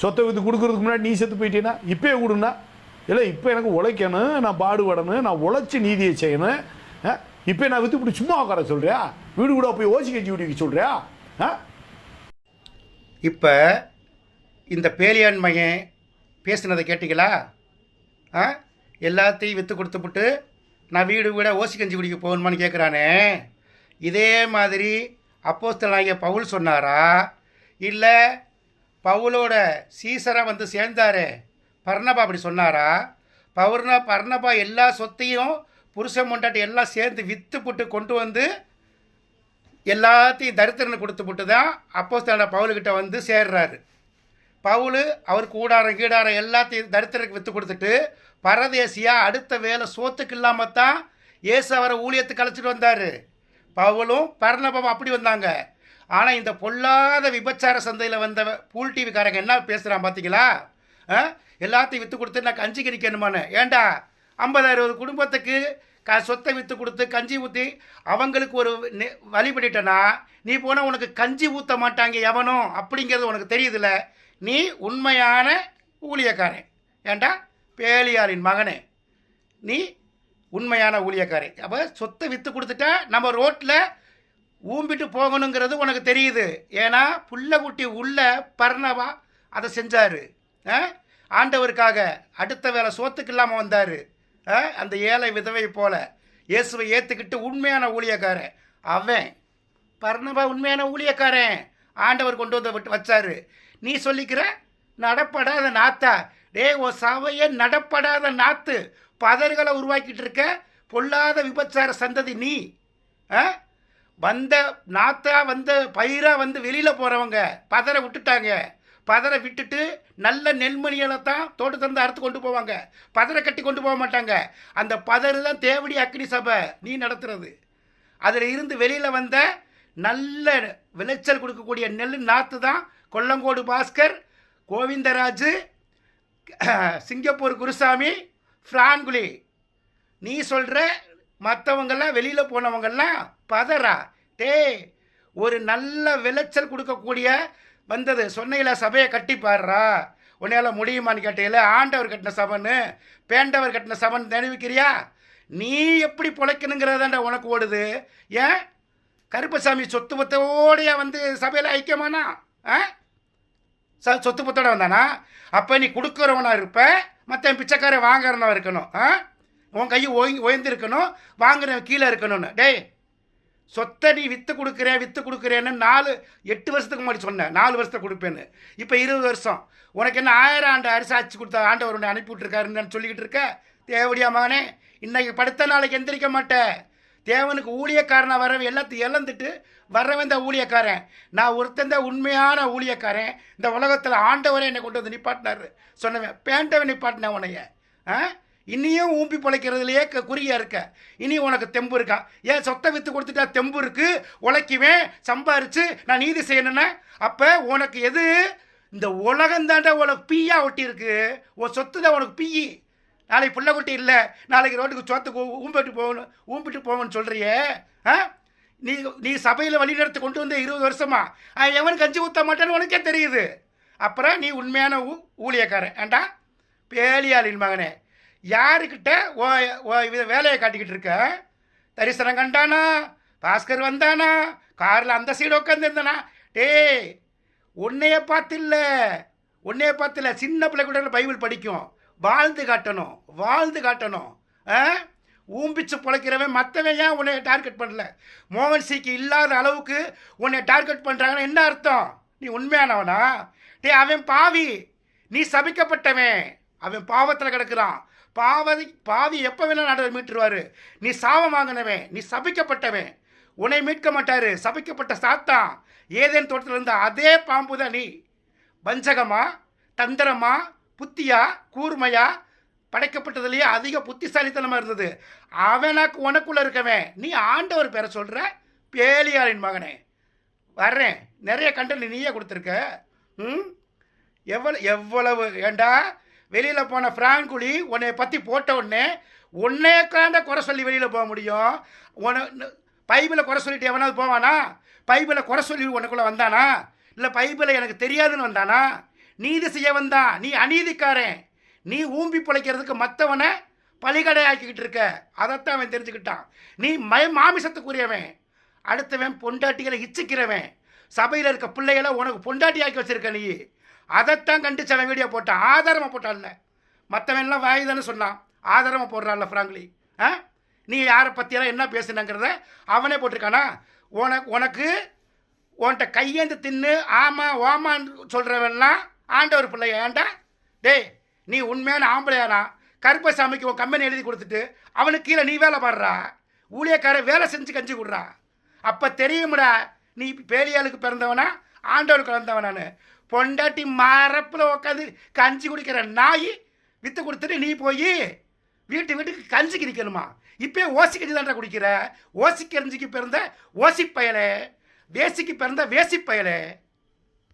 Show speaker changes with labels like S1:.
S1: சொத்தை வித்து கொடுக்கறதுக்கு முன்னாடி நீ செத்து போயிட்டீன்னா இப்பயே கொடுனா இல்லை இப்போ எனக்கு உழைக்கணும் நான் பாடுபடணும் நான் உழைச்சி நீதியை செய்யணும். ஆ? இப்போ நான் வித்து இப்படி சும்மா உட்கார சொல்கிறியா வீடு கூட போய் ஓசி கஞ்சி குடிக்க சொல்கிறியா ஆ?
S2: இப்போ இந்த பேலியான் மையன் பேசுனதை கேட்டிங்களா? ஆ? எல்லாத்தையும் விற்று கொடுத்துப்புட்டு நான் வீடு வீட ஓசி கஞ்சி குடிக்க போகணுமான்னு கேட்குறானே இதே மாதிரி அப்போஸ்தலாகிய பவுல் சொன்னாரா? இல்லை பவுலோட சீசரை வந்து சேர்ந்தாரு. பர்ணபா அப்படி சொன்னாரா? பவுர்னா பர்ணபா எல்லா சொத்தையும் புருஷன் முண்டாட்டி எல்லாம் சேர்ந்து விற்று புட்டு கொண்டு வந்து எல்லாத்தையும் தரித்திரன்னு கொடுத்துப்புட்டு தான் அப்போஸ்தான பவுலுக்கிட்ட வந்து சேர்றாரு. பவுல் அவர் கூடாரம் கீடாரம் எல்லாத்தையும் தரித்திரக்கு விற்று கொடுத்துட்டு பரதேசியாக அடுத்த வேலை சோத்துக்கு இல்லாமல் தான் இயேசு அவரை ஊழியத்துக்கு அழைச்சிட்டு வந்தார். பவுலும் பர்ணபம் அப்படி வந்தாங்க. ஆனால் இந்த பொல்லாத விபச்சார சந்தையில் வந்த பூல் டிவிக்காரங்க என்ன பேசுகிறான் பார்த்தீங்களா ஆ? எல்லாத்தையும் விற்று கொடுத்து நான் கஞ்சி கிடைக்கணுமானு ஏண்டா? ஐம்பது அறுபது குடும்பத்துக்கு க சொத்தை விற்று கொடுத்து கஞ்சி ஊற்றி அவங்களுக்கு ஒரு நெ- வழி பண்ணிட்டனா நீ போனால் உனக்கு கஞ்சி ஊற்ற மாட்டாங்க எவனும் அப்படிங்கிறது உனக்கு தெரியுதுல்ல. நீ உண்மையான ஊழியக்காரன். ஏண்டா? பேலியாரின் மகனே. நீ உண்மையான ஊழியக்காரன். அப்போ சொத்தை விற்று கொடுத்துட்டா நம்ம ரோட்டில் ஊம்பிட்டு போகணுங்கிறது உனக்கு தெரியுது. ஏன்னா புள்ளகுட்டி உள்ள பர்ணவா அதை செஞ்சார். ஆண்டவருக்காக அடுத்த வேலை சோத்துக்கு இல்லாமல் வந்தார். அந்த ஏழை விதவை போல இயேசுவை ஏற்றுக்கிட்டு உண்மையான ஊழியக்காரன். அவன் பர்ணவா உண்மையான ஊழியக்காரன். ஆண்டவர் கொண்டு வந்து விட்டு வச்சாரு. நீ சொல்லிக்கிற நடப்படாத நாத்தா. டேய் ஓ சபையை நடப்படாத நாத்து. பதர்களை உருவாக்கிட்டு இருக்க பொல்லாத விபச்சார சந்ததி நீ. ஆ? வந்த நாத்தா வந்த பயிராக வந்து வெளியில் போகிறவங்க பதற விட்டுட்டாங்க. பதற விட்டுட்டு நல்ல நெல்மணிகளை தான் தோட்டத்தை இருந்து அறுத்து கொண்டு போவாங்க. பதரை கட்டி கொண்டு போக மாட்டாங்க. அந்த பதறு தான் தேவடி அக்னி சபை நீ நடத்துறது. அதில் இருந்து வெளியில் வந்த நல்ல விளைச்சல் கொடுக்கக்கூடிய நெல் நாற்று தான் கொல்லங்கோடு பாஸ்கர் கோவிந்தராஜு சிங்கப்பூர் குருசாமி ஃப்ரான்குலி நீ சொல்கிற மற்றவங்கெல்லாம் வெளியில் போனவங்கெல்லாம் பதறா. டேய் ஒரு நல்ல விளைச்சல் கொடுக்கக்கூடிய வந்தது. சொன்னையில் சபையை கட்டி பாடுறா உன்னையால் முடியுமான்னு கேட்டையில் ஆண்டவர் கட்டின சபன்னு பேண்டவர் கட்டின சபன் நினைவிக்கிறியா? நீ எப்படி பிழைக்கணுங்கிறதாண்டா உனக்கு ஓடுது. ஏன்? கருப்பசாமி சொத்து பத்தோடைய வந்து சபையில் ஐக்கியமானா? ஆ? ச சொத்து பத்தோட வந்தானா? அப்போ நீ கொடுக்குறவனாக இருப்ப மற்ற பிச்சைக்காரன் வாங்குறவனா இருக்கணும். ஆ? உன் கை ஓய்ந்து ஓய்ந்திருக்கணும் வாங்குறவன் கீழே இருக்கணும்னு. டேய் சொத்தை நீ விற்று கொடுக்குறேன் விற்று கொடுக்குறேன்னு நாலு எட்டு வருஷத்துக்கு முன்னாடி சொன்னேன். நாலு வருஷத்தை கொடுப்பேன்னு. இப்போ இருபது வருஷம். உனக்கு என்ன ஆயிரம் ஆண்டு அரிசி ஆட்சி கொடுத்த ஆண்டவர் உன்னை அனுப்பி விட்ருக்காருன்னு சொல்லிக்கிட்டு இருக்க? தேவடியா மகனே இன்னைக்கு படுத்த நாளைக்கு எந்திரிக்க மாட்டேன் தேவனுக்கு ஊழியக்காரனாக வரவன் எல்லாத்தையும் இழந்துட்டு வரவன் இந்த ஊழியக்காரன். நான் ஒருத்தன் தான் உண்மையான ஊழியக்காரன். இந்த உலகத்தில் ஆண்டவரே என்னை கொண்டு வந்து நிப்பாட்டினாரு. சொன்னவன் பேண்டவன் நிப்பாட்டினேன் உன்னைய. ஆ? இனியும் ஊம்பி பிழைக்கிறதுலையே க குறியா இருக்க. இனி உனக்கு தெம்பு இருக்கா? ஏன் சொத்தை விற்று கொடுத்துட்டா தெம்பு இருக்கு? உழைக்குவேன் சம்பாரிச்சு நான் நீதி செய்யணுன்னா அப்போ உனக்கு எது? இந்த உலகம் தாண்டா உனக்கு பீயா ஒட்டி இருக்கு. உன் சொத்து தான் உனக்கு பீயி நாளைக்கு பிள்ளை குட்டி இல்லை. நாளைக்கு ரோட்டுக்கு சோத்துக்கு ஊம்பிட்டு போகணும் ஊம்பிட்டு போகணும்னு சொல்கிறியே ஆ? நீ நீ சபையில் வழிநடத்தி கொண்டு வந்த இருபது வருஷமா? எவன் கஞ்சி ஊற்ற மாட்டேன்னு உனக்கே தெரியுது. அப்புறம் நீ உண்மையான ஊ ஊழியக்காரன். ஏண்டா? பேலியாளின் மகனே. யாருக்கிட்ட ஓ ஓ வேலையை காட்டிக்கிட்டு இருக்க? தரிசனம் கண்டானா? பாஸ்கர் வந்தானா? காரில் அந்த சைடு உட்காந்துருந்தானா டேய் உன்னைய பார்த்து இல்லை உன்னைய பார்த்து இல்லை சின்ன பிள்ளை கூட பைபிள் படிக்கும். வாழ்ந்து காட்டணும். வாழ்ந்து காட்டணும். ஆ? ஊம்பிச்சு பிழைக்கிறவன் மற்றவன் ஏன் உன்னை டார்கெட் பண்ணல? மோகன் சிக்கு இல்லாத அளவுக்கு உன்னை டார்கெட் பண்ணுறாங்கன்னு என்ன அர்த்தம்? நீ உண்மையானவனா? டேய் அவன் பாவி. நீ சபிக்கப்பட்டவன். அவன் பாவத்தில் கிடக்கிறான். பாவதி பாவி எப்போ வேணால் நாடவர் மீட்டுருவாரு. நீ சாபம் வாங்கினவன் நீ சபிக்கப்பட்டவன். உன்னை மீட்க மாட்டார் சபிக்கப்பட்ட சாத்தான். ஏதேன் தோட்டத்தில் இருந்த அதே பாம்பு தான் நீ. வஞ்சகமா தந்திரமா புத்தியா கூர்மையா? படைக்கப்பட்டதுலேயே அதிக புத்திசாலித்தனமாக இருந்தது. அவனாக்கு உனக்குள்ளே இருக்கவன். நீ ஆண்டவர் பேரை சொல்கிற பேலியாளின் மகனே. வர்றேன். நிறைய கண்டென்ட் நீயே கொடுத்துருக்க. ம்? எவ்வளவு எவ்வளவு ஏண்டா? வெளியில் போன ஃப்ராங்குழி உன்னை பற்றி போட்ட உடனே உன்னையக்காண்ட குறை சொல்லி வெளியில் போக முடியும். உன பைபிளை குறை சொல்லிட்டு எவனாவது போவானா? பைபிளை குறை சொல்லி உனக்குள்ளே வந்தானா? இல்லை பைபிளை எனக்கு தெரியாதுன்னு வந்தானா? நீதி செய்ய வந்தான் நீ அநீதிக்காரன். நீ ஊம்பி பிழைக்கிறதுக்கு மற்றவனை பலிகடையாக்கிக்கிட்டு இருக்க. அதைத்தான் அவன் தெரிஞ்சுக்கிட்டான். நீ மய மாமிசத்துக்குரியவன். அடுத்தவன் பொண்டாட்டிகளை இச்சிக்கிறவன். சபையில் இருக்க பிள்ளைகளை உனக்கு பொண்டாட்டி ஆக்கி வச்சிருக்க நீ. அதைத்தான் கண்டிச்சு அவன் வீடியோ போட்டான். ஆதாரமாக போட்டான்ல. மற்றவன்லாம் வாய் தானே சொன்னான். ஆதாரமாக போடுறான்ல ஃப்ராங்க்லி ஆ? நீ யாரை பற்றியெல்லாம் என்ன பேசுனங்கிறத அவனே போட்டிருக்கானா? உனக்கு உனக்கு உன்கிட்ட கையேந்து தின்னு ஆமா ஓமான்னு சொல்கிறவன்லாம் ஆண்டவர் பிள்ளை ஏன்டா டேய் நீ உண்மையான ஆம்பளையானா கருப்பசாமிக்கு உன் கம்பெனி எழுதி கொடுத்துட்டு அவனுக்கு கீழே நீ வேலை பாடுறா. ஊழியக்கார வேலை செஞ்சு கஞ்சி கொடுறா. அப்போ தெரியும்டா நீ பேலியாளுக்கு பிறந்தவனா ஆண்டவருக்கு பிறந்தவனான்னு பொண்டாட்டி மரப்பில் உட்காந்து கஞ்சி குடிக்கிற நாய் விற்று கொடுத்துட்டு நீ போய் வீட்டு வீட்டுக்கு கஞ்சி குடிக்கணுமா இப்போ ஓசி கஞ்சி தான்டா குடிக்கிற. ஓசி கஞ்சிக்கு பிறந்த ஓசி பயலே. வேசிக்கு பிறந்த வேசி பயலே.